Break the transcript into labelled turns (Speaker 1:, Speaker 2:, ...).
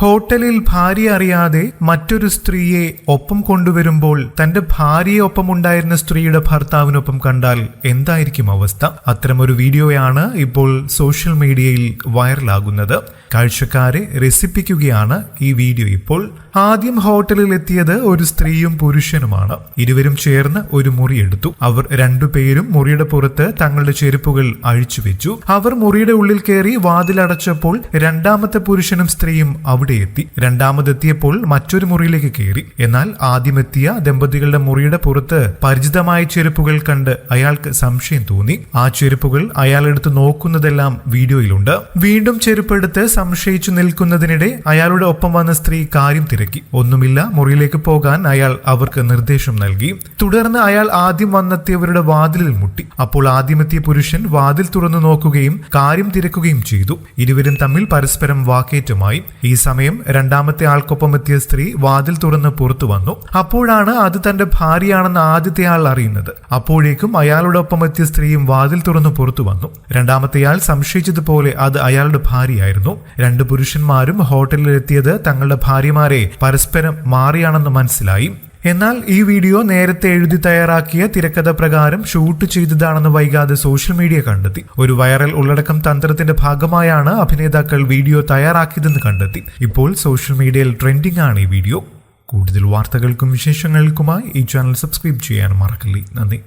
Speaker 1: ഹോട്ടലിൽ ഭാര്യ അറിയാതെ മറ്റൊരു സ്ത്രീയെ ഒപ്പം കൊണ്ടുവരുമ്പോൾ തന്റെ ഭാര്യയെ ഒപ്പമുണ്ടായിരുന്ന സ്ത്രീയുടെ ഭർത്താവിനൊപ്പം കണ്ടാൽ എന്തായിരിക്കും അവസ്ഥ? അത്തരമൊരു വീഡിയോയാണ് ഇപ്പോൾ സോഷ്യൽ മീഡിയയിൽ വൈറലാകുന്നത്. കാഴ്ചക്കാരെ രസിപ്പിക്കുകയാണ് ഈ വീഡിയോ ഇപ്പോൾ. ആദ്യം ഹോട്ടലിൽ എത്തിയത് ഒരു സ്ത്രീയും പുരുഷനുമാണ്. ഇരുവരും ചേർന്ന് ഒരു മുറി എടുത്തു. അവർ രണ്ടുപേരും മുറിയുടെ പുറത്ത് തങ്ങളുടെ ചെരുപ്പുകൾ അഴിച്ചു വെച്ചു അവർ മുറിയുടെ ഉള്ളിൽ കയറി വാതിലടച്ചപ്പോൾ രണ്ടാമത്തെ പുരുഷനും സ്ത്രീയും അവിടെ എത്തി. രണ്ടാമതെത്തിയപ്പോൾ മറ്റൊരു മുറിയിലേക്ക് കയറി. എന്നാൽ ആദ്യമെത്തിയ ദമ്പതികളുടെ മുറിയുടെ പുറത്ത് പരിചിതമായ ചെരുപ്പുകൾ കണ്ട് അയാൾക്ക് സംശയം തോന്നി. ആ ചെരുപ്പുകൾ അയാളെടുത്ത് നോക്കുന്നതെല്ലാം വീഡിയോയിലുണ്ട്. വീണ്ടും ചെരുപ്പെടുത്ത് സംശയിച്ചു നിൽക്കുന്നതിനിടെ അയാളുടെ ഒപ്പം വന്ന സ്ത്രീ കാര്യം തിരക്കി. ഒന്നുമില്ല മുറിയിലേക്ക് പോകാൻ അയാൾ അവർക്ക് നിർദ്ദേശം നൽകി. തുടർന്ന് അയാൾ ആദ്യം വന്നെത്തിയവരുടെ വാതിലിൽ മുട്ടി. അപ്പോൾ ആദ്യമെത്തിയ പുരുഷൻ വാതിൽ തുറന്നു നോക്കുകയും കാര്യം തിരക്കുകയും ചെയ്തു. ഇരുവരും തമ്മിൽ പരസ്പരം വാക്കേറ്റമായി. ഈ സമയം രണ്ടാമത്തെ ആൾക്കൊപ്പം എത്തിയ സ്ത്രീ വാതിൽ തുറന്ന് പുറത്തു വന്നു. അപ്പോഴാണ് അത് തന്റെ ഭാര്യയാണെന്ന് ആദ്യത്തെ ആൾ അറിയുന്നത്. അപ്പോഴേക്കും അയാളുടെ ഒപ്പം എത്തിയ സ്ത്രീയും വാതിൽ തുറന്ന് പുറത്തു വന്നു. രണ്ടാമത്തെയാൾ സംശയിച്ചതുപോലെ അത് അയാളുടെ ഭാര്യയായിരുന്നു. രണ്ട് പുരുഷന്മാരും ഹോട്ടലിൽ എത്തിയത് തങ്ങളുടെ ഭാര്യമാരെ പരസ്പരം മാറിയാണെന്ന് മനസ്സിലായി. എന്നാൽ ഈ വീഡിയോ നേരത്തെ എഴുതി തയ്യാറാക്കിയ തിരക്കഥ പ്രകാരം ഷൂട്ട് ചെയ്തതാണെന്ന് വൈകാതെ സോഷ്യൽ മീഡിയ കണ്ടെത്തി. ഒരു വൈറൽ ഉള്ളടക്കം തന്ത്രത്തിന്റെ ഭാഗമായാണ് അഭിനേതാക്കൾ വീഡിയോ തയ്യാറാക്കിയതെന്ന് കണ്ടെത്തി. ഇപ്പോൾ സോഷ്യൽ മീഡിയയിൽ ട്രെൻഡിംഗ് ആണ് ഈ വീഡിയോ. കൂടുതൽ വാർത്തകൾക്കും വിശേഷങ്ങൾക്കുമായി ഈ ചാനൽ സബ്സ്ക്രൈബ് ചെയ്യാൻ മറക്കല്ലേ. നന്ദി.